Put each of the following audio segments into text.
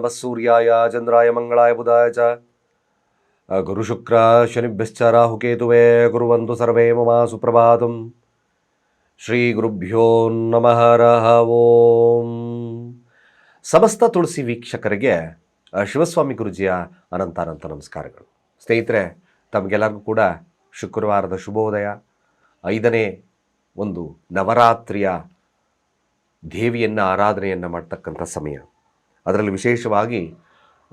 ನಮಃ ಸೂರ್ಯಾಯ ಚಂದ್ರಾಯ ಮಂಗಳಾಯ ಬುಧಾಯ ಚ ಗುರುಶುಕ್ರ ಶನಿಭ್ಯಶ್ಚ ರಾಹುಕೇತುವೆ ಗುರುವಂತು ಸರ್ವೇ ಮಮ ಸುಪ್ರಭಾತಂ ಶ್ರೀ ಗುರುಭ್ಯೋ ನಮಃ ಓಂ ಸಮಸ್ತ ತುಳಸಿ ವೀಕ್ಷಕರಿಗೆ ಶಿವಸ್ವಾಮಿ ಗುರುಜಿಯ ಅನಂತ ಅನಂತ ನಮಸ್ಕಾರಗಳು. ಸ್ನೇಹಿತರೆ, ತಮಗೆಲ್ಲರಿಗೂ ಕೂಡ ಶುಕ್ರವಾರದ ಶುಭೋದಯ. ಐದನೇ ಒಂದು ನವರಾತ್ರಿಯ ದೇವಿಯನ್ನು ಆರಾಧನೆಯನ್ನು ಮಾಡ್ತಕ್ಕಂಥ ಸಮಯ. ಅದರಲ್ಲಿ ವಿಶೇಷವಾಗಿ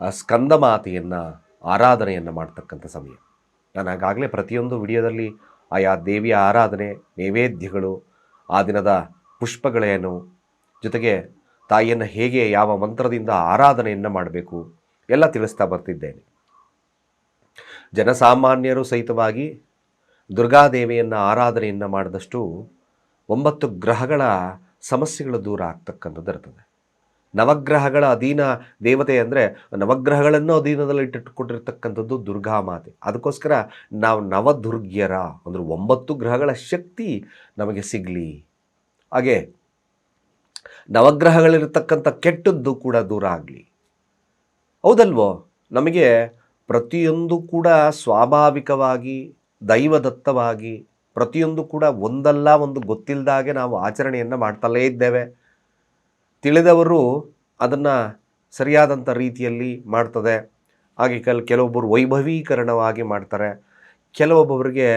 ಸ್ಕಂದ ಮಾತೆಯನ್ನು ಆರಾಧನೆಯನ್ನು ಮಾಡ್ತಕ್ಕಂಥ ಸಮಯ. ನಾನು ಆಗಾಗಲೇ ಪ್ರತಿಯೊಂದು ವಿಡಿಯೋದಲ್ಲಿ ಆಯಾ ದೇವಿಯ ಆರಾಧನೆ, ನೈವೇದ್ಯಗಳು, ಆ ದಿನದ ಪುಷ್ಪಗಳೇನು, ಜೊತೆಗೆ ತಾಯಿಯನ್ನು ಹೇಗೆ ಯಾವ ಮಂತ್ರದಿಂದ ಆರಾಧನೆಯನ್ನು ಮಾಡಬೇಕು, ಎಲ್ಲ ತಿಳಿಸ್ತಾ ಬರ್ತಿದ್ದೇನೆ. ಜನಸಾಮಾನ್ಯರು ಸಹಿತವಾಗಿ ದುರ್ಗಾದೇವಿಯನ್ನು ಆರಾಧನೆಯನ್ನು ಮಾಡಿದಷ್ಟು ಒಂಬತ್ತು ಗ್ರಹಗಳ ಸಮಸ್ಯೆಗಳು ದೂರ ಆಗ್ತಕ್ಕಂಥದ್ದು ಇರ್ತದೆ. ನವಗ್ರಹಗಳ ಅಧೀನ ದೇವತೆ ಅಂದರೆ ನವಗ್ರಹಗಳನ್ನು ಅಧೀನದಲ್ಲಿ ಇಟ್ಟಿಟ್ಟುಕೊಂಡಿರ್ತಕ್ಕಂಥದ್ದು ದುರ್ಗಾ ಮಾತೆ. ಅದಕ್ಕೋಸ್ಕರ ನಾವು ನವದುರ್ಗ್ಯರ ಅಂದರೆ ಒಂಬತ್ತು ಗ್ರಹಗಳ ಶಕ್ತಿ ನಮಗೆ ಸಿಗಲಿ. ಹಾಗೆ ನವಗ್ರಹಗಳಿರ್ತಕ್ಕಂಥ ಕೆಟ್ಟದ್ದು ಕೂಡ ದೂರ ಆಗಲಿ. ಹೌದಲ್ವೋ? ನಮಗೆ ಪ್ರತಿಯೊಂದು ಕೂಡ ಸ್ವಾಭಾವಿಕವಾಗಿ, ದೈವದತ್ತವಾಗಿ ಪ್ರತಿಯೊಂದು ಕೂಡ ಒಂದಲ್ಲ ಒಂದು ಗೊತ್ತಿಲ್ಲದಾಗೆ ನಾವು ಆಚರಣೆಯನ್ನು ಮಾಡ್ತಲೇ ಇದ್ದೇವೆ. ತಿಳಿದವರು ಅದನ್ನು ಸರಿಯಾದಂಥ ರೀತಿಯಲ್ಲಿ ಮಾಡ್ತದೆ. ಹಾಗೆ ಕೆಲ, ಕೆಲವೊಬ್ಬರು ವೈಭವೀಕರಣವಾಗಿ ಮಾಡ್ತಾರೆ. ಕೆಲವೊಬ್ಬರಿಗೆ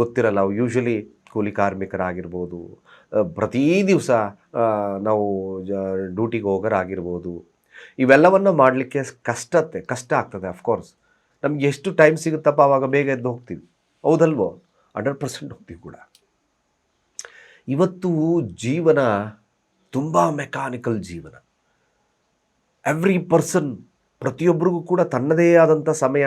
ಗೊತ್ತಿರಲ್ಲ. ಯೂಶಲಿ ಕೂಲಿ ಕಾರ್ಮಿಕರಾಗಿರ್ಬೋದು. ಪ್ರತಿ ದಿವಸ ನಾವು ಜ, ಡ್ಯೂಟಿಗೆ ಹೋಗೋರಾಗಿರ್ಬೋದು. ಇವೆಲ್ಲವನ್ನು ಮಾಡಲಿಕ್ಕೆ ಕಷ್ಟತೆ ಕಷ್ಟ ಆಗ್ತದೆ ಅಫ್ಕೋರ್ಸ್ ನಮ್ಗೆ ಎಷ್ಟು ಟೈಮ್ ಸಿಗುತ್ತಪ್ಪ ಆವಾಗ ಬೇಗ ಎದ್ದು ಹೋಗ್ತೀವಿ. ಹೌದಲ್ವೋ? ಹಂಡ್ರೆಡ್ ಪರ್ಸೆಂಟ್ ಹೋಗ್ತೀವಿ ಕೂಡ. ಇವತ್ತು ಜೀವನ ತುಂಬ ಮೆಕ್ಯಾನಿಕಲ್ ಜೀವನ. ಎವ್ರಿ ಪರ್ಸನ್ ಪ್ರತಿಯೊಬ್ಬರಿಗೂ ಕೂಡ ತನ್ನದೇ ಆದಂಥ ಸಮಯ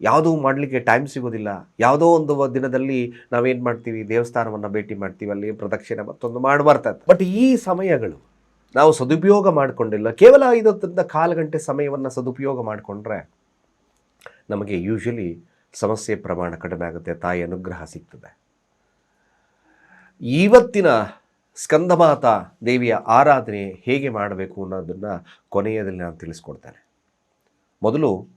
ಯಾವುದೂ ಮಾಡಲಿಕ್ಕೆ ಟೈಮ್ ಸಿಗೋದಿಲ್ಲ. ಯಾವುದೋ ಒಂದು ದಿನದಲ್ಲಿ ನಾವೇನು ಮಾಡ್ತೀವಿ? ದೇವಸ್ಥಾನವನ್ನು ಭೇಟಿ ಮಾಡ್ತೀವಿ, ಅಲ್ಲಿ ಪ್ರದಕ್ಷಿಣೆ ಮತ್ತೊಂದು ಮಾಡಿ ಬರ್ತದೆ. ಬಟ್ ಈ ಸಮಯಗಳು ನಾವು ಸದುಪಯೋಗ ಮಾಡಿಕೊಂಡಿಲ್ಲ. ಕೇವಲ ಐದತ್ತರಿಂದ ಕಾಲು ಗಂಟೆ ಸಮಯವನ್ನು ಸದುಪಯೋಗ ಮಾಡಿಕೊಂಡ್ರೆ ನಮಗೆ ಯೂಶಲಿ ಸಮಸ್ಯೆ ಪ್ರಮಾಣ ಕಡಿಮೆ ಆಗುತ್ತೆ, ತಾಯಿ ಅನುಗ್ರಹ ಸಿಗ್ತದೆ. ಇವತ್ತಿನ ಸ್ಕಂದಮಾತಾ ದೇವಿಯ ಆರಾಧನೆ ಹೇಗೆ ಮಾಡಬೇಕು ಅನ್ನೋದನ್ನು ಕೊನೆಯದಲ್ಲಿ ನಾನು ತಿಳಿಸ್ಕೊಡ್ತೇನೆ. ಮೊದಲು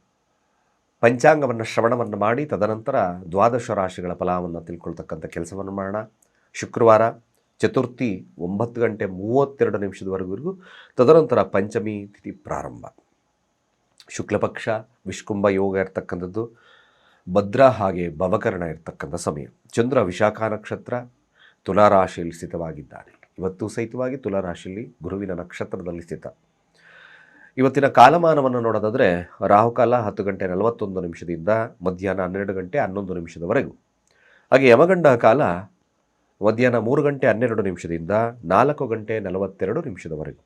ಪಂಚಾಂಗವನ್ನು ಶ್ರವಣವನ್ನು ಮಾಡಿ, ತದನಂತರ ದ್ವಾದಶ ರಾಶಿಗಳ ಫಲವನ್ನು ತಿಳ್ಕೊಳ್ತಕ್ಕಂಥ ಕೆಲಸವನ್ನು ಮಾಡೋಣ. ಶುಕ್ರವಾರ ಚತುರ್ಥಿ ಒಂಬತ್ತು ಗಂಟೆ ಮೂವತ್ತೆರಡು ನಿಮಿಷದವರೆಗೂ, ತದನಂತರ ಪಂಚಮಿ ತಿಥಿ ಪ್ರಾರಂಭ. ಶುಕ್ಲಪಕ್ಷ, ವಿಷ್ಕುಂಭ ಯೋಗ ಇರ್ತಕ್ಕಂಥದ್ದು, ಭದ್ರ ಹಾಗೆ ಭವಕರ್ಣ ಇರ್ತಕ್ಕಂಥ ಸಮಯ. ಚಂದ್ರ ವಿಶಾಖ ನಕ್ಷತ್ರ ತುಲಾರಾಶಿಯಲ್ಲಿ ಸ್ಥಿತವಾಗಿದ್ದಾನೆ. ಇವತ್ತು ಸಹಿತವಾಗಿ ತುಲಾರಾಶಿಯಲ್ಲಿ ಗುರುವಿನ ನಕ್ಷತ್ರದಲ್ಲಿ ಸ್ಥಿತ. ಇವತ್ತಿನ ಕಾಲಮಾನವನ್ನು ನೋಡೋದಾದರೆ ರಾಹುಕಾಲ ಹತ್ತು ಗಂಟೆ ನಲವತ್ತೊಂದು ನಿಮಿಷದಿಂದ ಮಧ್ಯಾಹ್ನ ಹನ್ನೆರಡು ಗಂಟೆ ಹನ್ನೊಂದು ನಿಮಿಷದವರೆಗೂ. ಹಾಗೆ ಯಮಗಂಡ ಕಾಲ ಮಧ್ಯಾಹ್ನ ಮೂರು ಗಂಟೆ ಹನ್ನೆರಡು ನಿಮಿಷದಿಂದ ನಾಲ್ಕು ಗಂಟೆ ನಲವತ್ತೆರಡು ನಿಮಿಷದವರೆಗೂ.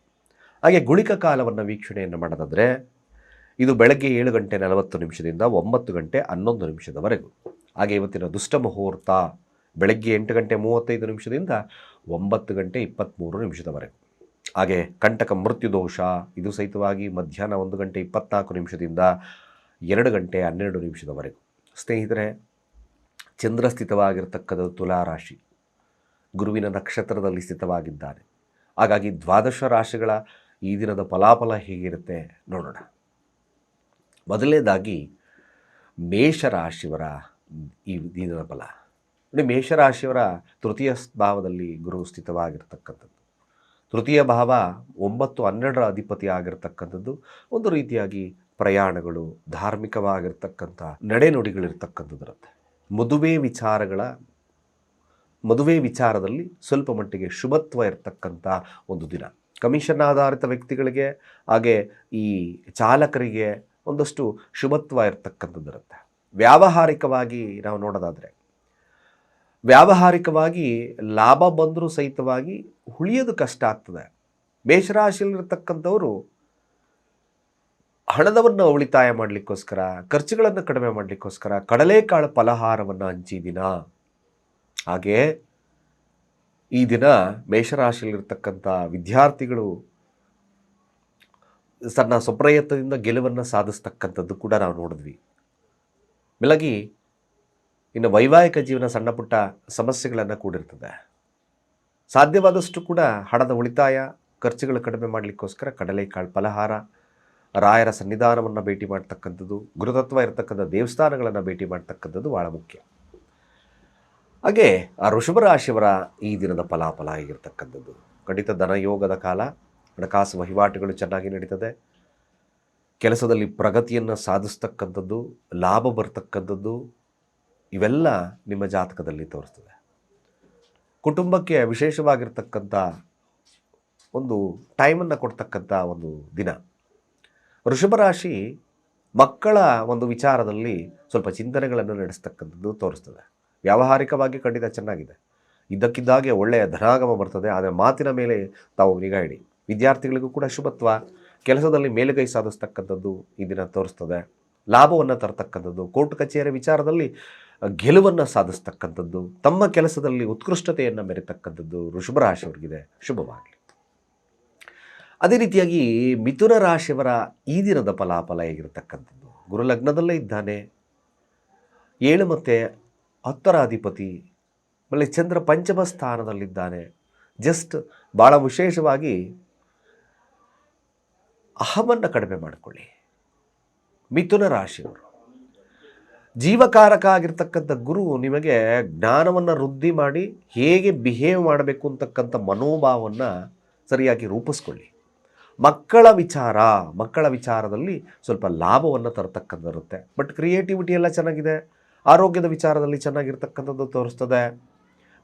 ಹಾಗೆ ಗುಳಿಕ ಕಾಲವನ್ನು ವೀಕ್ಷಣೆಯನ್ನು ಮಾಡೋದಾದರೆ ಇದು ಬೆಳಗ್ಗೆ ಏಳು ಗಂಟೆ ನಲವತ್ತು ನಿಮಿಷದಿಂದ ಒಂಬತ್ತು ಗಂಟೆ ಹನ್ನೊಂದು ನಿಮಿಷದವರೆಗೂ. ಹಾಗೆ ಇವತ್ತಿನ ದುಷ್ಟ ಮುಹೂರ್ತ ಬೆಳಗ್ಗೆ ಎಂಟು ಗಂಟೆ ಮೂವತ್ತೈದು ನಿಮಿಷದಿಂದ ಒಂಬತ್ತು ಗಂಟೆ ಇಪ್ಪತ್ತ್ಮೂರು ನಿಮಿಷದವರೆಗೆ. ಹಾಗೆ ಕಂಟಕ ಮೃತ್ಯು ದೋಷ, ಇದು ಸಹಿತವಾಗಿ ಮಧ್ಯಾಹ್ನ ಒಂದು ಗಂಟೆ ಇಪ್ಪತ್ನಾಲ್ಕು ನಿಮಿಷದಿಂದ ಎರಡು ಗಂಟೆ ಹನ್ನೆರಡು ನಿಮಿಷದವರೆಗೆ. ಸ್ನೇಹಿತರೆ ಚಂದ್ರ ಸ್ಥಿತವಾಗಿರ್ತಕ್ಕಂಥದ್ದು ತುಲಾರಾಶಿ ಗುರುವಿನ ನಕ್ಷತ್ರದಲ್ಲಿ ಸ್ಥಿತವಾಗಿದ್ದಾನೆ. ಹಾಗಾಗಿ ದ್ವಾದಶ ರಾಶಿಗಳ ಈ ದಿನದ ಫಲಾಫಲ ಹೇಗಿರುತ್ತೆ ನೋಡೋಣ. ಮೊದಲನೇದಾಗಿ ಮೇಷರಾಶಿಯವರ ಈ ದಿನದ ಫಲ. ನೋಡಿ ಮೇಷರಾಶಿಯವರ ತೃತೀಯ ಭಾವದಲ್ಲಿ ಗುರು ಸ್ಥಿತವಾಗಿರ್ತಕ್ಕಂಥದ್ದು. ತೃತೀಯ ಭಾವ ಒಂಬತ್ತು ಹನ್ನೆರಡರ ಅಧಿಪತಿ ಆಗಿರ್ತಕ್ಕಂಥದ್ದು. ಒಂದು ರೀತಿಯಾಗಿ ಪ್ರಯಾಣಗಳು, ಧಾರ್ಮಿಕವಾಗಿರ್ತಕ್ಕಂಥ ನಡೆನುಡಿಗಳಿರ್ತಕ್ಕಂಥದ್ದಿರುತ್ತೆ ಮದುವೆ ವಿಚಾರಗಳ, ಮದುವೆ ವಿಚಾರದಲ್ಲಿ ಸ್ವಲ್ಪ ಮಟ್ಟಿಗೆ ಶುಭತ್ವ ಇರತಕ್ಕಂಥ ಒಂದು ದಿನ. ಕಮಿಷನ್ ಆಧಾರಿತ ವ್ಯಕ್ತಿಗಳಿಗೆ, ಹಾಗೆ ಈ ಚಾಲಕರಿಗೆ ಒಂದಷ್ಟು ಶುಭತ್ವ ಇರತಕ್ಕಂಥದ್ದಿರುತ್ತೆ ವ್ಯಾವಹಾರಿಕವಾಗಿ ನಾವು ನೋಡೋದಾದರೆ ವ್ಯಾವಹಾರಿಕವಾಗಿ ಲಾಭ ಬಂದರೂ ಸಹಿತವಾಗಿ ಉಳಿಯೋದು ಕಷ್ಟ ಆಗ್ತದೆ. ಮೇಷರಾಶಿಯಲ್ಲಿರ್ತಕ್ಕಂಥವರು ಹಣದವನ್ನು ಉಳಿತಾಯ ಮಾಡಲಿಕ್ಕೋಸ್ಕರ, ಖರ್ಚುಗಳನ್ನು ಕಡಿಮೆ ಮಾಡಲಿಕ್ಕೋಸ್ಕರ ಕಡಲೆಕಾಳು ಫಲಹಾರವನ್ನು ಹಂಚಿ ದಿನ. ಹಾಗೆ ಈ ದಿನ ಮೇಷರಾಶಿಯಲ್ಲಿರ್ತಕ್ಕಂಥ ವಿದ್ಯಾರ್ಥಿಗಳು ಸಣ್ಣ ಸ್ವಪ್ರಯತ್ನದಿಂದ ಗೆಲುವನ್ನು ಸಾಧಿಸ್ತಕ್ಕಂಥದ್ದು ಕೂಡ ನಾವು ನೋಡಿದ್ವಿ. ಮೇಲಾಗಿ ಇನ್ನು ವೈವಾಹಿಕ ಜೀವನ ಸಣ್ಣ ಪುಟ್ಟ ಸಮಸ್ಯೆಗಳನ್ನು ಕೂಡಿರ್ತದೆ. ಸಾಧ್ಯವಾದಷ್ಟು ಕೂಡ ಹಣದ ಉಳಿತಾಯ, ಖರ್ಚುಗಳು ಕಡಿಮೆ ಮಾಡಲಿಕ್ಕೋಸ್ಕರ ಕಡಲೆಕಾಳು ಫಲಹಾರ, ರಾಯರ ಸನ್ನಿಧಾನವನ್ನು ಭೇಟಿ ಮಾಡ್ತಕ್ಕಂಥದ್ದು ಗುರುತತ್ವ ಇರತಕ್ಕಂಥ ದೇವಸ್ಥಾನಗಳನ್ನು ಭೇಟಿ ಮಾಡ್ತಕ್ಕಂಥದ್ದು ಭಾಳ ಮುಖ್ಯ. ಹಾಗೆ ಆ ರಾಶಿಯವರ ಈ ದಿನದ ಫಲಾಫಲ ಆಗಿರ್ತಕ್ಕಂಥದ್ದು. ಖಂಡಿತ ಧನಯೋಗದ ಕಾಲ, ಹಣಕಾಸು ವಹಿವಾಟುಗಳು ಚೆನ್ನಾಗಿ ನಡೀತದೆ. ಕೆಲಸದಲ್ಲಿ ಪ್ರಗತಿಯನ್ನು ಸಾಧಿಸ್ತಕ್ಕಂಥದ್ದು, ಲಾಭ ಬರ್ತಕ್ಕಂಥದ್ದು ಇವೆಲ್ಲ ನಿಮ್ಮ ಜಾತಕದಲ್ಲಿ ತೋರಿಸ್ತದೆ. ಕುಟುಂಬಕ್ಕೆ ವಿಶೇಷವಾಗಿರ್ತಕ್ಕಂಥ ಒಂದು ಟೈಮನ್ನು ಕೊಡ್ತಕ್ಕಂಥ ಒಂದು ದಿನ. ವೃಷಭರಾಶಿ ಮಕ್ಕಳ ಒಂದು ವಿಚಾರದಲ್ಲಿ ಸ್ವಲ್ಪ ಚಿಂತನೆಗಳನ್ನು ನಡೆಸ್ತಕ್ಕಂಥದ್ದು ತೋರಿಸ್ತದೆ. ವ್ಯಾವಹಾರಿಕವಾಗಿ ಖಂಡಿತ ಚೆನ್ನಾಗಿದೆ. ಇದ್ದಕ್ಕಿದ್ದಾಗೆ ಒಳ್ಳೆಯ ಧನಾಗಮ ಬರ್ತದೆ. ಆದರೆ ಮಾತಿನ ಮೇಲೆ ತಾವು ನಿಗಾ ಇಡಿ. ವಿದ್ಯಾರ್ಥಿಗಳಿಗೂ ಕೂಡ ಶುಭತ್ವ. ಕೆಲಸದಲ್ಲಿ ಮೇಲುಗೈ ಸಾಧಿಸ್ತಕ್ಕಂಥದ್ದು ಈ ದಿನ ತೋರಿಸ್ತದೆ. ಲಾಭವನ್ನು ತರತಕ್ಕಂಥದ್ದು. ಕೋರ್ಟ್ ಕಚೇರಿ ವಿಚಾರದಲ್ಲಿ ಗೆಲುವನ್ನು ಸಾಧಿಸ್ತಕ್ಕಂಥದ್ದು, ತಮ್ಮ ಕೆಲಸದಲ್ಲಿ ಉತ್ಕೃಷ್ಟತೆಯನ್ನು ಮೆರೆತಕ್ಕಂಥದ್ದು ವೃಷಭ ರಾಶಿಯವ್ರಿಗಿದೆ ಶುಭವಾಗಲಿ. ಅದೇ ರೀತಿಯಾಗಿ ಮಿಥುನ ರಾಶಿಯವರ ಈ ದಿನದ ಫಲಾಫಲ ಹೇಗಿರತಕ್ಕಂಥದ್ದು? ಗುರು ಲಗ್ನದಲ್ಲೇ ಇದ್ದಾನೆ. ಏಳು ಮತ್ತು ಹತ್ತರ ಅಧಿಪತಿ ಆಮೇಲೆ ಚಂದ್ರ ಪಂಚಮ ಸ್ಥಾನದಲ್ಲಿದ್ದಾನೆ. ಜಸ್ಟ್ ಭಾಳ ವಿಶೇಷವಾಗಿ ಅಹಮನ್ನು ಕಡಿಮೆ ಮಾಡಿಕೊಳ್ಳಿ. ಮಿಥುನ ರಾಶಿಯವರು. ಜೀವಕಾರಕ ಆಗಿರ್ತಕ್ಕಂಥ ಗುರು ನಿಮಗೆ ಜ್ಞಾನವನ್ನು ವೃದ್ಧಿ ಮಾಡಿ ಹೇಗೆ ಬಿಹೇವ್ ಮಾಡಬೇಕು ಅಂತಕ್ಕಂಥ ಮನೋಭಾವವನ್ನು ಸರಿಯಾಗಿ ರೂಪಿಸ್ಕೊಳ್ಳಿ. ಮಕ್ಕಳ ವಿಚಾರ, ಮಕ್ಕಳ ವಿಚಾರದಲ್ಲಿ ಸ್ವಲ್ಪ ಲಾಭವನ್ನು ತರತಕ್ಕಂಥದ್ದಿರುತ್ತೆ. ಬಟ್ ಕ್ರಿಯೇಟಿವಿಟಿ ಎಲ್ಲ ಚೆನ್ನಾಗಿದೆ. ಆರೋಗ್ಯದ ವಿಚಾರದಲ್ಲಿ ಚೆನ್ನಾಗಿರ್ತಕ್ಕಂಥದ್ದು ತೋರಿಸ್ತದೆ.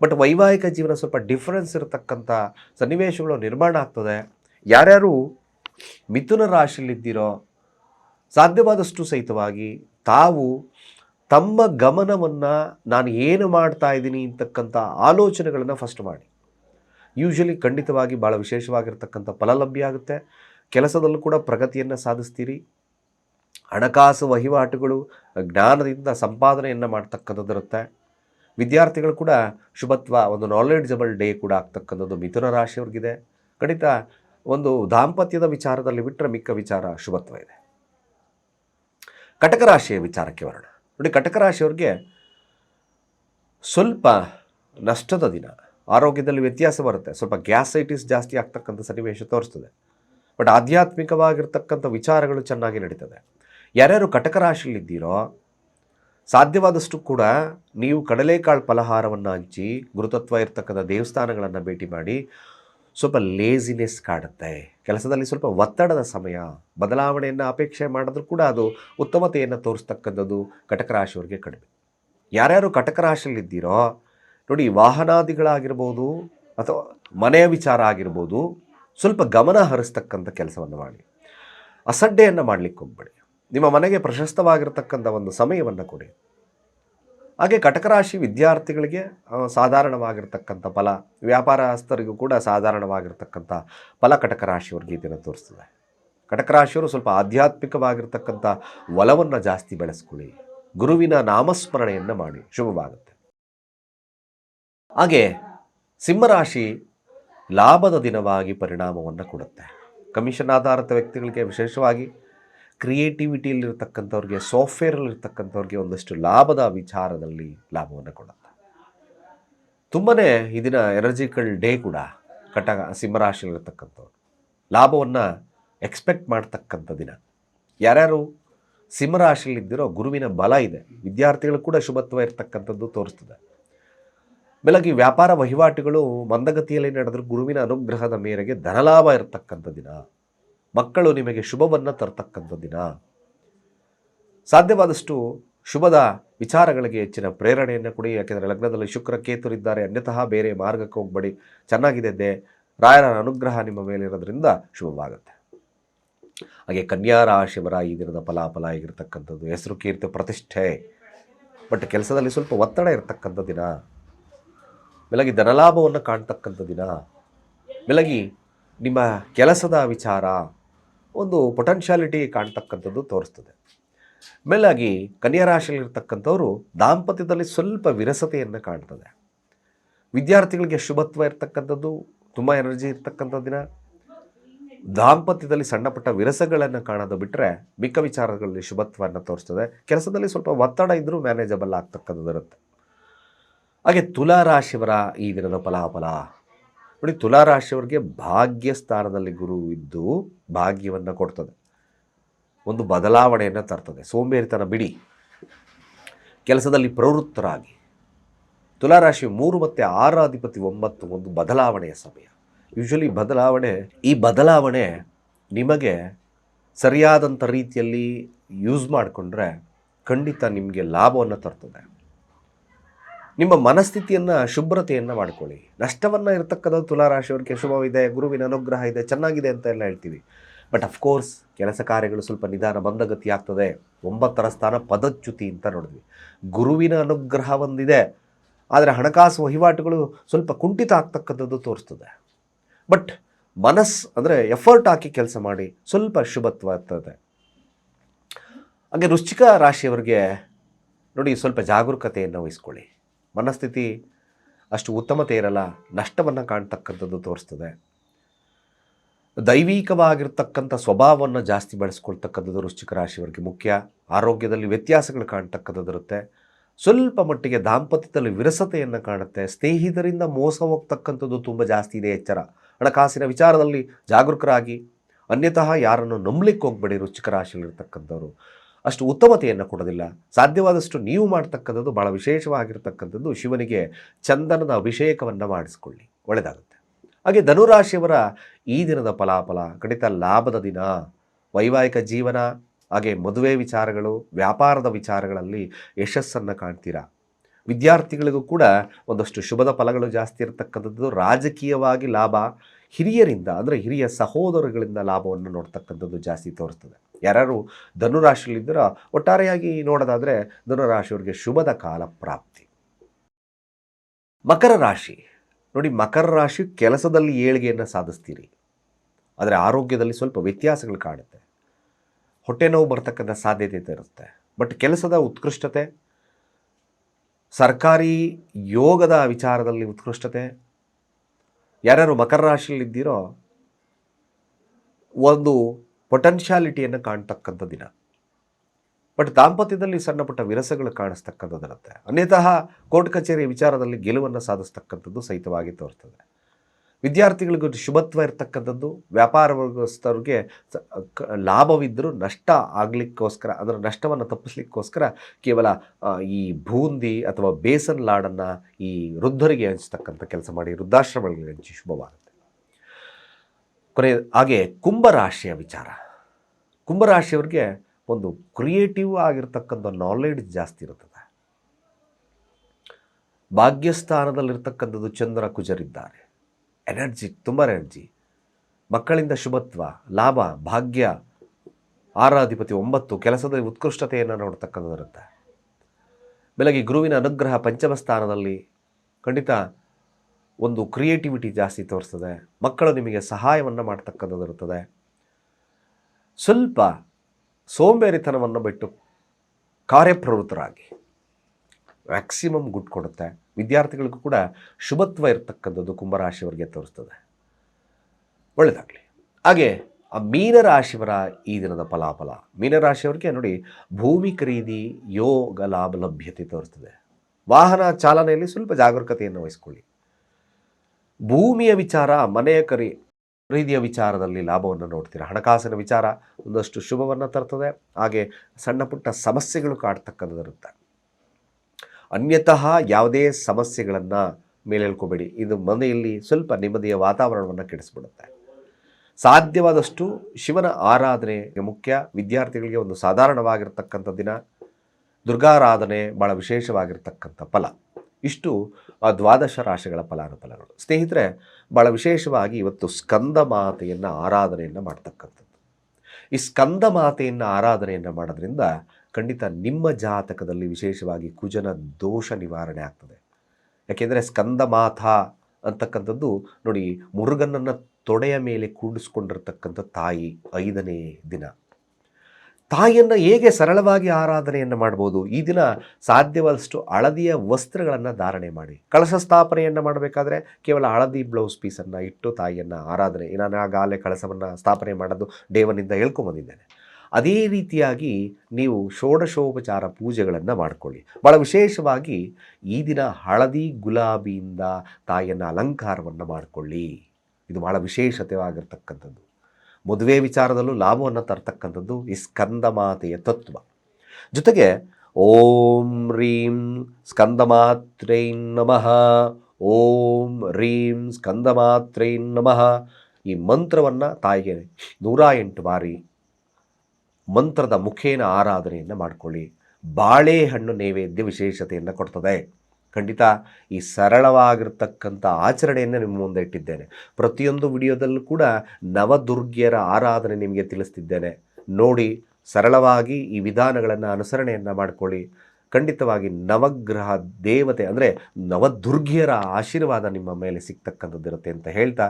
ಬಟ್ ವೈವಾಹಿಕ ಜೀವನ ಸ್ವಲ್ಪ ಡಿಫ್ರೆನ್ಸ್ ಇರತಕ್ಕಂಥ ಸನ್ನಿವೇಶಗಳು ನಿರ್ಮಾಣ ಆಗ್ತದೆ. ಯಾರ್ಯಾರು ಮಿಥುನ ರಾಶಿಯಲ್ಲಿದ್ದೀರೋ, ಸಾಧ್ಯವಾದಷ್ಟು ಸಹಿತವಾಗಿ ತಾವು ತಮ್ಮ ಗಮನವನ್ನು ನಾನು ಏನು ಮಾಡ್ತಾ ಇದ್ದೀನಿ ಅಂತಕ್ಕಂಥ ಆಲೋಚನೆಗಳನ್ನು ಫಸ್ಟ್ ಮಾಡಿ. ಯೂಶಲಿ ಖಂಡಿತವಾಗಿ ಭಾಳ ವಿಶೇಷವಾಗಿರ್ತಕ್ಕಂಥ ಫಲ ಲಭ್ಯ ಆಗುತ್ತೆ. ಕೆಲಸದಲ್ಲೂ ಕೂಡ ಪ್ರಗತಿಯನ್ನು ಸಾಧಿಸ್ತೀರಿ. ಹಣಕಾಸು ವಹಿವಾಟುಗಳು, ಜ್ಞಾನದಿಂದ ಸಂಪಾದನೆಯನ್ನು ಮಾಡ್ತಕ್ಕಂಥದ್ದಿರುತ್ತೆ. ವಿದ್ಯಾರ್ಥಿಗಳು ಕೂಡ ಶುಭತ್ವ, ಒಂದು ನಾಲೆಡ್ಜಬಲ್ ಡೇ ಕೂಡ ಆಗ್ತಕ್ಕಂಥದ್ದು ಮಿಥುನ ರಾಶಿಯವ್ರಿಗಿದೆ. ಖಂಡಿತ ಒಂದು ದಾಂಪತ್ಯದ ವಿಚಾರದಲ್ಲಿ ಬಿಟ್ಟರೆ ಮಿಕ್ಕ ವಿಚಾರ ಶುಭತ್ವ ಇದೆ. ಕಟಕ ರಾಶಿಯ ವಿಚಾರಕ್ಕೆ ಬರೋಣ. ನೋಡಿ ಕಟಕ ರಾಶಿಯವ್ರಿಗೆ ಸ್ವಲ್ಪ ನಷ್ಟದ ದಿನ. ಆರೋಗ್ಯದಲ್ಲಿ ವ್ಯತ್ಯಾಸ ಬರುತ್ತೆ. ಸ್ವಲ್ಪ ಗ್ಯಾಸೈಟಿಸ್ ಜಾಸ್ತಿ ಆಗ್ತಕ್ಕಂಥ ಸನ್ನಿವೇಶ ತೋರಿಸ್ತದೆ. ಬಟ್ ಆಧ್ಯಾತ್ಮಿಕವಾಗಿರ್ತಕ್ಕಂಥ ವಿಚಾರಗಳು ಚೆನ್ನಾಗಿ ನಡೀತದೆ. ಯಾರ್ಯಾರು ಕಟಕ ರಾಶಿಯಲ್ಲಿದ್ದೀರೋ, ಸಾಧ್ಯವಾದಷ್ಟು ಕೂಡ ನೀವು ಕಡಲೆಕಾಳು ಫಲಹಾರವನ್ನು ಹಂಚಿ, ಗುರುತತ್ವ ಇರತಕ್ಕಂಥ ದೇವಸ್ಥಾನಗಳನ್ನು ಭೇಟಿ ಮಾಡಿ ಸ್ವಲ್ಪ ಲೇಸಿನೆಸ್ ಕಾಡುತ್ತೆ. ಕೆಲಸದಲ್ಲಿ ಸ್ವಲ್ಪ ಒತ್ತಡದ ಸಮಯ, ಬದಲಾವಣೆಯನ್ನು ಅಪೇಕ್ಷೆ ಮಾಡಿದ್ರೂ ಕೂಡ ಅದು ಉತ್ತಮತೆಯನ್ನು ತೋರಿಸ್ತಕ್ಕಂಥದ್ದು ಕಟಕ ರಾಶಿಯವರಿಗೆ ಕಡಿಮೆ. ಯಾರ್ಯಾರು ಕಟಕ ರಾಶಿಯಲ್ಲಿದ್ದೀರೋ ನೋಡಿ ವಾಹನಾದಿಗಳಾಗಿರ್ಬೋದು ಅಥವಾ ಮನೆಯ ವಿಚಾರ ಆಗಿರ್ಬೋದು, ಸ್ವಲ್ಪ ಗಮನ ಹರಿಸ್ತಕ್ಕಂಥ ಕೆಲಸವನ್ನು ಮಾಡಿ. ಅಸಡ್ಡೆಯನ್ನು ಮಾಡಲಿಕ್ಕೆ ಹೋಗ್ಬೇಡಿ. ನಿಮ್ಮ ಮನೆಗೆ ಪ್ರಶಸ್ತವಾಗಿರತಕ್ಕಂಥ ಒಂದು ಸಮಯವನ್ನು ಕೊಡಿ. ಹಾಗೆ ಕಟಕರಾಶಿ ವಿದ್ಯಾರ್ಥಿಗಳಿಗೆ ಸಾಧಾರಣವಾಗಿರ್ತಕ್ಕಂಥ ಫಲ, ವ್ಯಾಪಾರಸ್ಥರಿಗೂ ಕೂಡ ಸಾಧಾರಣವಾಗಿರ್ತಕ್ಕಂಥ ಫಲ ಕಟಕರಾಶಿಯವ್ರಿಗೆ ಈ ದಿನ ತೋರಿಸ್ತದೆ. ಕಟಕರಾಶಿಯವರು ಸ್ವಲ್ಪ ಆಧ್ಯಾತ್ಮಿಕವಾಗಿರ್ತಕ್ಕಂಥ ಒಲವನ್ನು ಜಾಸ್ತಿ ಬೆಳೆಸ್ಕೊಳ್ಳಿ. ಗುರುವಿನ ನಾಮಸ್ಮರಣೆಯನ್ನು ಮಾಡಿ. ಶುಭವಾಗುತ್ತೆ. ಹಾಗೆ ಸಿಂಹರಾಶಿ ಲಾಭದ ದಿನವಾಗಿ ಪರಿಣಾಮವನ್ನು ಕೊಡುತ್ತೆ. ಕಮಿಷನ್ ಆಧಾರಿತ ವ್ಯಕ್ತಿಗಳಿಗೆ ವಿಶೇಷವಾಗಿ ಕ್ರಿಯೇಟಿವಿಟಿಯಲ್ಲಿರ್ತಕ್ಕಂಥವ್ರಿಗೆ, ಸಾಫ್ಟ್ವೇರಲ್ಲಿರ್ತಕ್ಕಂಥವ್ರಿಗೆ ಒಂದಷ್ಟು ಲಾಭದ ವಿಚಾರದಲ್ಲಿ ಲಾಭವನ್ನು ಕೊಡುತ್ತೆ. ತುಂಬಾ ದಿನ ಎನರ್ಜಿಕಲ್ ಡೇ ಕೂಡ ಕಟಕ ಸಿಂಹರಾಶಿಯಲ್ಲಿರ್ತಕ್ಕಂಥವ್ರು. ಲಾಭವನ್ನು ಎಕ್ಸ್ಪೆಕ್ಟ್ ಮಾಡ್ತಕ್ಕಂಥ ದಿನ. ಯಾರ್ಯಾರು ಸಿಂಹರಾಶಿಯಲ್ಲಿದ್ದಿರೋ ಗುರುವಿನ ಬಲ ಇದೆ. ವಿದ್ಯಾರ್ಥಿಗಳು ಕೂಡ ಶುಭತ್ವ ಇರತಕ್ಕಂಥದ್ದು ತೋರಿಸ್ತದೆ. ಬೆಳಗ್ಗೆ ವ್ಯಾಪಾರ ವಹಿವಾಟುಗಳು ಮಂದಗತಿಯಲ್ಲಿ ನಡೆದರೂ ಗುರುವಿನ ಅನುಗ್ರಹದ ಮೇರೆಗೆ ಧನಲಾಭ ಇರತಕ್ಕಂಥ ದಿನ. ಮಕ್ಕಳು ನಿಮಗೆ ಶುಭವನ್ನು ತರತಕ್ಕಂಥ ದಿನ. ಸಾಧ್ಯವಾದಷ್ಟು ಶುಭದ ವಿಚಾರಗಳಿಗೆ ಹೆಚ್ಚಿನ ಪ್ರೇರಣೆಯನ್ನು ಕೊಡಿ. ಯಾಕೆಂದರೆ ಲಗ್ನದಲ್ಲಿ ಶುಕ್ರ ಕೇತುರಿದ್ದಾರೆ ಅನ್ಯತಃ ಬೇರೆ ಮಾರ್ಗಕ್ಕೆ ಹೋಗ್ಬೇಡಿ. ಚೆನ್ನಾಗಿದೆ ದೇ ರಾಯರ ಅನುಗ್ರಹ ನಿಮ್ಮ ಮೇಲಿರೋದ್ರಿಂದ ಶುಭವಾಗುತ್ತೆ. ಹಾಗೆ ಕನ್ಯಾ ರಾಶಿಯವರ ಈ ದಿನದ ಫಲಾಫಲ ಆಗಿರ್ತಕ್ಕಂಥದ್ದು. ಹೆಸರು ಕೀರ್ತಿ ಪ್ರತಿಷ್ಠೆ. ಬಟ್ ಕೆಲಸದಲ್ಲಿ ಸ್ವಲ್ಪ ಒತ್ತಡ ಇರತಕ್ಕಂಥ ದಿನ. ಬೆಳಗ್ಗೆ ಧನಲಾಭವನ್ನು ಕಾಣ್ತಕ್ಕಂಥ ದಿನ. ಬೆಳಗ್ಗೆ ನಿಮ್ಮ ಕೆಲಸದ ವಿಚಾರ. ಒಂದು ಪೊಟೆನ್ಷಿಯಾಲಿಟಿ ಕಾಣ್ತಕ್ಕಂಥದ್ದು ತೋರಿಸ್ತದೆ. ಮೇಲಾಗಿ ಕನ್ಯಾ ರಾಶಿಯಲ್ಲಿರ್ತಕ್ಕಂಥವರು ದಾಂಪತ್ಯದಲ್ಲಿ ಸ್ವಲ್ಪ ವಿರಸತೆಯನ್ನು ಕಾಣ್ತದೆ. ವಿದ್ಯಾರ್ಥಿಗಳಿಗೆ ಶುಭತ್ವ ಇರ್ತಕ್ಕಂಥದ್ದು, ತುಂಬ ಎನರ್ಜಿ ಇರ್ತಕ್ಕಂಥ ದಿನ. ದಾಂಪತ್ಯದಲ್ಲಿ ಸಣ್ಣ ಪುಟ್ಟ ವಿರಸಗಳನ್ನು ಕಾಣೋದು ಬಿಟ್ಟರೆ ಮಿಕ್ಕ ವಿಚಾರಗಳಲ್ಲಿ ಶುಭತ್ವವನ್ನು ತೋರಿಸ್ತದೆ. ಕೆಲಸದಲ್ಲಿ ಸ್ವಲ್ಪ ಒತ್ತಡ ಇದ್ದರೂ ಮ್ಯಾನೇಜಬಲ್ ಆಗ್ತಕ್ಕಂಥದ್ದು ಇರುತ್ತೆ ಹಾಗೆ ತುಲಾ ರಾಶಿಯವರ ಈ ದಿನದ ಫಲಾಫಲ ನೋಡಿ ತುಲಾ ರಾಶಿಯವರಿಗೆ ಭಾಗ್ಯ ಸ್ಥಾನದಲ್ಲಿ ಗುರು ಇದ್ದು ಭಾಗ್ಯವನ್ನು ಕೊಡ್ತದೆ. ಒಂದು ಬದಲಾವಣೆಯನ್ನು ತರ್ತದೆ. ಸೋಂಬೇರಿತನ ಬಿಡಿ. ಕೆಲಸದಲ್ಲಿ ಪ್ರವೃತ್ತರಾಗಿ. ತುಲಾರಾಶಿ ಮೂರು ಮತ್ತು ಆರು ಅಧಿಪತಿ ಒಂಬತ್ತು ಒಂದು ಬದಲಾವಣೆಯ ಸಮಯ. ಯೂಶ್ವಲಿ ಬದಲಾವಣೆ, ಈ ಬದಲಾವಣೆ ನಿಮಗೆ ಸರಿಯಾದಂಥ ರೀತಿಯಲ್ಲಿ ಯೂಸ್ ಮಾಡಿಕೊಂಡ್ರೆ ಖಂಡಿತ ನಿಮಗೆ ಲಾಭವನ್ನು ತರ್ತದೆ. ನಿಮ್ಮ ಮನಸ್ಥಿತಿಯನ್ನು, ಶುಭ್ರತೆಯನ್ನು ಮಾಡ್ಕೊಳ್ಳಿ. ನಷ್ಟವನ್ನು ಇರತಕ್ಕಂಥ ತುಲಾರಾಶಿಯವರಿಗೆ ಶುಭವಿದೆ ಗುರುವಿನ ಅನುಗ್ರಹ ಇದೆ, ಚೆನ್ನಾಗಿದೆ ಅಂತ ಎಲ್ಲ ಹೇಳ್ತೀವಿ. ಬಟ್ ಅಫ್ಕೋರ್ಸ್ ಕೆಲಸ ಕಾರ್ಯಗಳು ಸ್ವಲ್ಪ ನಿಧಾನ ಮಂದಗತಿ ಆಗ್ತದೆ. ಒಂಬತ್ತರ ಸ್ಥಾನ ಪದಚ್ಯುತಿ ಅಂತ ನೋಡಿದ್ವಿ. ಗುರುವಿನ ಅನುಗ್ರಹ ಒಂದಿದೆ. ಆದರೆ ಹಣಕಾಸು ವಹಿವಾಟುಗಳು ಸ್ವಲ್ಪ ಕುಂಠಿತ ಆಗ್ತಕ್ಕಂಥದ್ದು ತೋರಿಸ್ತದೆ. ಬಟ್ ಮನಸ್ ಅಂದರೆ ಎಫರ್ಟ್ ಹಾಕಿ ಕೆಲಸ ಮಾಡಿ ಸ್ವಲ್ಪ ಶುಭತ್ವ ಆಗ್ತದೆ. ಹಾಗೆ ವೃಶ್ಚಿಕ ರಾಶಿಯವರಿಗೆ ನೋಡಿ ಸ್ವಲ್ಪ ಜಾಗರೂಕತೆಯನ್ನು ವಹಿಸ್ಕೊಳ್ಳಿ. ಮನಸ್ಥಿತಿ ಅಷ್ಟು ಉತ್ತಮತೆ ಇರಲ್ಲ, ನಷ್ಟವನ್ನು ಕಾಣ್ತಕ್ಕಂಥದ್ದು ತೋರಿಸ್ತದೆ. ದೈವಿಕವಾಗಿರ್ತಕ್ಕಂಥ ಸ್ವಭಾವವನ್ನು ಜಾಸ್ತಿ ಬೆಳೆಸ್ಕೊಳ್ತಕ್ಕಂಥದ್ದು ವೃಶ್ಚಿಕ ರಾಶಿಯವರಿಗೆ ಮುಖ್ಯ. ಆರೋಗ್ಯದಲ್ಲಿ ವ್ಯತ್ಯಾಸಗಳು ಕಾಣ್ತಕ್ಕಂಥದ್ದು ಇರುತ್ತೆ. ಸ್ವಲ್ಪ ಮಟ್ಟಿಗೆ ದಾಂಪತ್ಯದಲ್ಲಿ ವಿರಸತೆಯನ್ನು ಕಾಣುತ್ತೆ. ಸ್ನೇಹಿತರಿಂದ ಮೋಸ ಹೋಗ್ತಕ್ಕಂಥದ್ದು ತುಂಬ ಜಾಸ್ತಿ ಇದೆ, ಎಚ್ಚರ. ಹಣಕಾಸಿನ ವಿಚಾರದಲ್ಲಿ ಜಾಗರೂಕರಾಗಿ, ಅನ್ಯತಃ ಯಾರನ್ನು ನಂಬಲಿಕ್ಕೆ ಹೋಗಬೇಡಿ ವೃಶ್ಚಿಕ ರಾಶಿಯಲ್ಲಿರ್ತಕ್ಕಂಥವ್ರು. ಅಷ್ಟು ಉತ್ತಮತೆಯನ್ನು ಕೊಡೋದಿಲ್ಲ. ಸಾಧ್ಯವಾದಷ್ಟು ನೀವು ಮಾಡ್ತಕ್ಕಂಥದ್ದು ಭಾಳ ವಿಶೇಷವಾಗಿರ್ತಕ್ಕಂಥದ್ದು ಶಿವನಿಗೆ ಚಂದನದ ಅಭಿಷೇಕವನ್ನು ಮಾಡಿಸ್ಕೊಳ್ಳಿ. ಒಳ್ಳೆಯದಾಗುತ್ತೆ ಹಾಗೆ ಧನುರಾಶಿಯವರ ಈ ದಿನದ ಫಲಾಫಲ, ಖಂಡಿತ ಲಾಭದ ದಿನ. ವೈವಾಹಿಕ ಜೀವನ, ಹಾಗೆ ಮದುವೆ ವಿಚಾರಗಳು, ವ್ಯಾಪಾರದ ವಿಚಾರಗಳಲ್ಲಿ ಯಶಸ್ಸನ್ನು ಕಾಣ್ತೀರಾ? ವಿದ್ಯಾರ್ಥಿಗಳಿಗೂ ಕೂಡ ಒಂದಷ್ಟು ಶುಭದ ಫಲಗಳು ಜಾಸ್ತಿ ಇರತಕ್ಕಂಥದ್ದು ರಾಜಕೀಯವಾಗಿ ಲಾಭ. ಹಿರಿಯರಿಂದ, ಅಂದರೆ ಹಿರಿಯ ಸಹೋದರಗಳಿಂದ ಲಾಭವನ್ನು ನೋಡ್ತಕ್ಕಂಥದ್ದು ಜಾಸ್ತಿ ತೋರಿಸ್ತದೆ ಯಾರು ಧನುರಾಶಿಯಲ್ಲಿದ್ದರೋ, ಒಟ್ಟಾರೆಯಾಗಿ ನೋಡೋದಾದರೆ ಧನುರಾಶಿಯವರಿಗೆ ಶುಭದ ಕಾಲ ಪ್ರಾಪ್ತಿ. ಮಕರ ರಾಶಿ. ನೋಡಿ, ಮಕರ ರಾಶಿ ಕೆಲಸದಲ್ಲಿ ಏಳಿಗೆಯನ್ನು ಸಾಧಿಸ್ತೀರಿ. ಆದರೆ ಆರೋಗ್ಯದಲ್ಲಿ ಸ್ವಲ್ಪ ವ್ಯತ್ಯಾಸಗಳು ಕಾಣುತ್ತೆ. ಹೊಟ್ಟೆ ನೋವು ಬರ್ತಕ್ಕಂಥ ಸಾಧ್ಯತೆ ಇರುತ್ತೆ. ಬಟ್ ಕೆಲಸದ ಉತ್ಕೃಷ್ಟತೆ, ಸರ್ಕಾರಿ ಯೋಗದ ವಿಚಾರದಲ್ಲಿ ಉತ್ಕೃಷ್ಟತೆ ಯಾರ್ಯಾರು ಮಕರ ರಾಶಿಯಲ್ಲಿ ರಾಶಿಯಲ್ಲಿದ್ದೀರೋ, ಒಂದು ಪೊಟೆನ್ಷಿಯಾಲಿಟಿಯನ್ನು ಕಾಣ್ತಕ್ಕಂಥ ದಿನ. ಬಟ್ ದಾಂಪತ್ಯದಲ್ಲಿ ಸಣ್ಣ ಪುಟ್ಟ ವಿರಸಗಳು ಕಾಣಿಸ್ತಕ್ಕಂಥದ್ದಿರುತ್ತೆ ಅನ್ಯತಃ ಕೋರ್ಟ್ ಕಚೇರಿ ವಿಚಾರದಲ್ಲಿ ಗೆಲುವನ್ನು ಸಾಧಿಸ್ತಕ್ಕಂಥದ್ದು ಸಹಿತವಾಗಿ ತೋರ್ತದೆ. ವಿದ್ಯಾರ್ಥಿಗಳಿಗೂ ಶುಭತ್ವ ಇರತಕ್ಕಂಥದ್ದು ವ್ಯಾಪಾರ ಸ- ಲಾಭವಿದ್ದರೂ ನಷ್ಟ ಆಗಲಿಕ್ಕೋಸ್ಕರ, ಅದರ ನಷ್ಟವನ್ನು ತಪ್ಪಿಸ್ಲಿಕ್ಕೋಸ್ಕರ ಕೇವಲ ಈ ಬೂಂದಿ ಅಥವಾ ಬೇಸನ್ ಲಾಡನ್ನು ಈ ವೃದ್ಧರಿಗೆ ಹಂಚ್ತಕ್ಕಂಥ ಕೆಲಸ ಮಾಡಿ ವೃದ್ಧಾಶ್ರಮಗಳಿಗೆ ಹಂಚಿ ಶುಭವಾಗುತ್ತೆ. ಕೊನೆ, ಹಾಗೆ ಕುಂಭರಾಶಿಯ ವಿಚಾರ. ಕುಂಭರಾಶಿಯವ್ರಿಗೆ ಒಂದು ಕ್ರಿಯೇಟಿವ್ ಆಗಿರ್ತಕ್ಕಂಥ ನಾಲೆಡ್ಜ್ ಜಾಸ್ತಿ ಇರುತ್ತದೆ. ಭಾಗ್ಯಸ್ಥಾನದಲ್ಲಿರ್ತಕ್ಕಂಥದ್ದು ಚಂದ್ರ ಕುಜರಿದ್ದಾರೆ. ಎನರ್ಜಿ, ತುಂಬ ಎನರ್ಜಿ. ಮಕ್ಕಳಿಂದ ಶುಭತ್ವ, ಲಾಭ, ಭಾಗ್ಯ, ಆರಾಧಿಪತಿ ಒಂಬತ್ತು ಕೆಲಸದ ಉತ್ಕೃಷ್ಟತೆಯನ್ನು ನೋಡ್ತಕ್ಕಂಥದ್ದಿರುತ್ತೆ. ಬೆಳಗ್ಗೆ ಗುರುವಿನ ಅನುಗ್ರಹ ಪಂಚಮ ಸ್ಥಾನದಲ್ಲಿ ಖಂಡಿತ ಒಂದು ಕ್ರಿಯೇಟಿವಿಟಿ ಜಾಸ್ತಿ ತೋರಿಸ್ತದೆ. ಮಕ್ಕಳು ನಿಮಗೆ ಸಹಾಯವನ್ನು ಮಾಡ್ತಕ್ಕಂಥದ್ದಿರುತ್ತದೆ. ಸ್ವಲ್ಪ ಸೋಂಬೇರಿತನವನ್ನು ಬಿಟ್ಟು ಕಾರ್ಯಪ್ರವೃತ್ತರಾಗಿ. ಮ್ಯಾಕ್ಸಿಮಮ್ ಗುಡ್ ಕೊಡುತ್ತೆ. ವಿದ್ಯಾರ್ಥಿಗಳಿಗೂ ಕೂಡ ಶುಭತ್ವ ಇರತಕ್ಕಂಥದ್ದು ಕುಂಭರಾಶಿಯವರಿಗೆ ತೋರಿಸ್ತದೆ. ಒಳ್ಳೆಯದಾಗಲಿ ಹಾಗೆ, ಆ ಮೀನರಾಶಿಯವರ ಈ ದಿನದ ಫಲಾಫಲ. ಮೀನರಾಶಿಯವರಿಗೆ ನೋಡಿ, ಭೂಮಿ ಖರೀದಿ, ಯೋಗ ಲಾಭ ಲಭ್ಯತೆ ತೋರಿಸ್ತದೆ. ವಾಹನ ಚಾಲನೆಯಲ್ಲಿ ಸ್ವಲ್ಪ ಜಾಗರೂಕತೆಯನ್ನು ವಹಿಸ್ಕೊಳ್ಳಿ. ಭೂಮಿಯ ವಿಚಾರ ಮನೆಯ ಖರೀ ಖರೀದಿಯ ವಿಚಾರದಲ್ಲಿ ಲಾಭವನ್ನು ನೋಡ್ತೀರ? ಹಣಕಾಸಿನ ವಿಚಾರ ಒಂದಷ್ಟು ಶುಭವನ್ನು ತರ್ತದೆ. ಹಾಗೆ ಸಣ್ಣ ಪುಟ್ಟ ಸಮಸ್ಯೆಗಳು ಕಾಡ್ತಕ್ಕಂಥದ್ದಿರುತ್ತೆ. ಅನ್ಯತಃ ಯಾವುದೇ ಸಮಸ್ಯೆಗಳನ್ನು ಮೇಲೆಳ್ಕೋಬೇಡಿ. ಇದು ಮನೆಯಲ್ಲಿ ಸ್ವಲ್ಪ ನೆಮ್ಮದಿಯ ವಾತಾವರಣವನ್ನು ಕೆಡಿಸ್ಬಿಡುತ್ತೆ. ಸಾಧ್ಯವಾದಷ್ಟು ಶಿವನ ಆರಾಧನೆ ಮುಖ್ಯ. ವಿದ್ಯಾರ್ಥಿಗಳಿಗೆ ಒಂದು ಸಾಧಾರಣವಾಗಿರ್ತಕ್ಕಂಥ ದಿನ. ದುರ್ಗಾರಾಧನೆ ಭಾಳ ವಿಶೇಷವಾಗಿರ್ತಕ್ಕಂಥ ಫಲ. ಇಷ್ಟು ಆ ದ್ವಾದಶ ರಾಶಿಗಳ ಫಲಾನುಫಲಗಳು. ಸ್ನೇಹಿತರೆ ಭಾಳ ವಿಶೇಷವಾಗಿ ಇವತ್ತು ಸ್ಕಂದ ಮಾತೆಯನ್ನು ಆರಾಧನೆಯನ್ನು ಮಾಡ್ತಕ್ಕಂಥದ್ದು. ಈ ಸ್ಕಂದ ಮಾತೆಯನ್ನು ಆರಾಧನೆಯನ್ನು ಮಾಡೋದ್ರಿಂದ ಖಂಡಿತ ನಿಮ್ಮ ಜಾತಕದಲ್ಲಿ ವಿಶೇಷವಾಗಿ ಕುಜನ ದೋಷ ನಿವಾರಣೆ ಆಗ್ತದೆ. ಯಾಕೆಂದರೆ ಸ್ಕಂದ ಮಾಥ ಅಂತಕ್ಕಂಥದ್ದು ನೋಡಿ ಮುರುಗನನ್ನು ತೊಡೆಯ ಮೇಲೆ ಕೂಡಿಸ್ಕೊಂಡಿರ್ತಕ್ಕಂಥ ತಾಯಿ ಐದನೇ ದಿನ. ತಾಯಿಯನ್ನು ಹೇಗೆ ಸರಳವಾಗಿ ಆರಾಧನೆಯನ್ನು ಮಾಡ್ಬೋದು? ಈ ದಿನ ಸಾಧ್ಯವಾದಷ್ಟು ಹಳದಿಯ ವಸ್ತ್ರಗಳನ್ನು ಧಾರಣೆ ಮಾಡಿ. ಕಳಶ ಸ್ಥಾಪನೆಯನ್ನು ಮಾಡಬೇಕಾದ್ರೆ ಕೇವಲ ಹಳದಿ ಬ್ಲೌಸ್ ಪೀಸನ್ನು ಇಟ್ಟು ತಾಯಿಯನ್ನು ಆರಾಧನೆ. ನಾನು ಗಾಲೆ ಕಳಸವನ್ನು ಸ್ಥಾಪನೆ ಮಾಡೋದು ಡೇವನಿಂದ ಹೇಳ್ಕೊಂಬಂದಿದ್ದೇನೆ. ಅದೇ ರೀತಿಯಾಗಿ ನೀವು ಷೋಡಶೋಪಚಾರ ಪೂಜೆಗಳನ್ನು ಮಾಡಿಕೊಳ್ಳಿ. ಭಾಳ ವಿಶೇಷವಾಗಿ ಈ ದಿನ ಹಳದಿ ಗುಲಾಬಿಯಿಂದ ತಾಯಿಯನ್ನು ಅಲಂಕಾರವನ್ನು ಮಾಡಿಕೊಳ್ಳಿ. ಇದು ಭಾಳ ವಿಶೇಷತೆವಾಗಿರ್ತಕ್ಕಂಥದ್ದು. ಮದುವೆ ವಿಚಾರದಲ್ಲೂ ಲಾಭವನ್ನು ತರ್ತಕ್ಕಂಥದ್ದು ಈ ಸ್ಕಂದಮಾತೆಯ ತತ್ವ. ಜೊತೆಗೆ ಓಂ ರೀಂ ಸ್ಕಂದಮಾತ್ರೈ ನಮಃ. ಓಂ ರೀಂ ಸ್ಕಂದಮಾತ್ರೈ ನಮಃ. ಈ ಮಂತ್ರವನ್ನು ತಾಯಿಗೆ ನೂರ ಎಂಟು ಬಾರಿ ಮಂತ್ರದ ಮುಖೇನ ಆರಾಧನೆಯನ್ನು ಮಾಡಿಕೊಳ್ಳಿ. ಬಾಳೆಹಣ್ಣು ನೈವೇದ್ಯ ವಿಶೇಷತೆಯನ್ನು ಕೊಡ್ತದೆ. ಖಂಡಿತ ಈ ಸರಳವಾಗಿರ್ತಕ್ಕಂಥ ಆಚರಣೆಯನ್ನು ನಿಮ್ಮ ಮುಂದೆ ಇಟ್ಟಿದ್ದೇನೆ. ಪ್ರತಿಯೊಂದು ವಿಡಿಯೋದಲ್ಲೂ ಕೂಡ ನವದುರ್ಗಿಯರ ಆರಾಧನೆ ನಿಮಗೆ ತಿಳಿಸ್ತಿದ್ದೇನೆ. ನೋಡಿ, ಸರಳವಾಗಿ ಈ ವಿಧಾನಗಳನ್ನು ಅನುಸರಣೆಯನ್ನು ಮಾಡಿಕೊಳ್ಳಿ. ಖಂಡಿತವಾಗಿ ನವಗ್ರಹ ದೇವತೆ ಅಂದರೆ ನವದುರ್ಗಿಯರ ಆಶೀರ್ವಾದ ನಿಮ್ಮ ಮೇಲೆ ಸಿಗ್ತಕ್ಕಂಥದ್ದಿರುತ್ತೆ ಅಂತ ಹೇಳ್ತಾ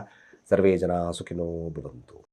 ಸರ್ವೇ ಜನ ಸುಖಿನೋ ಭವಂತು.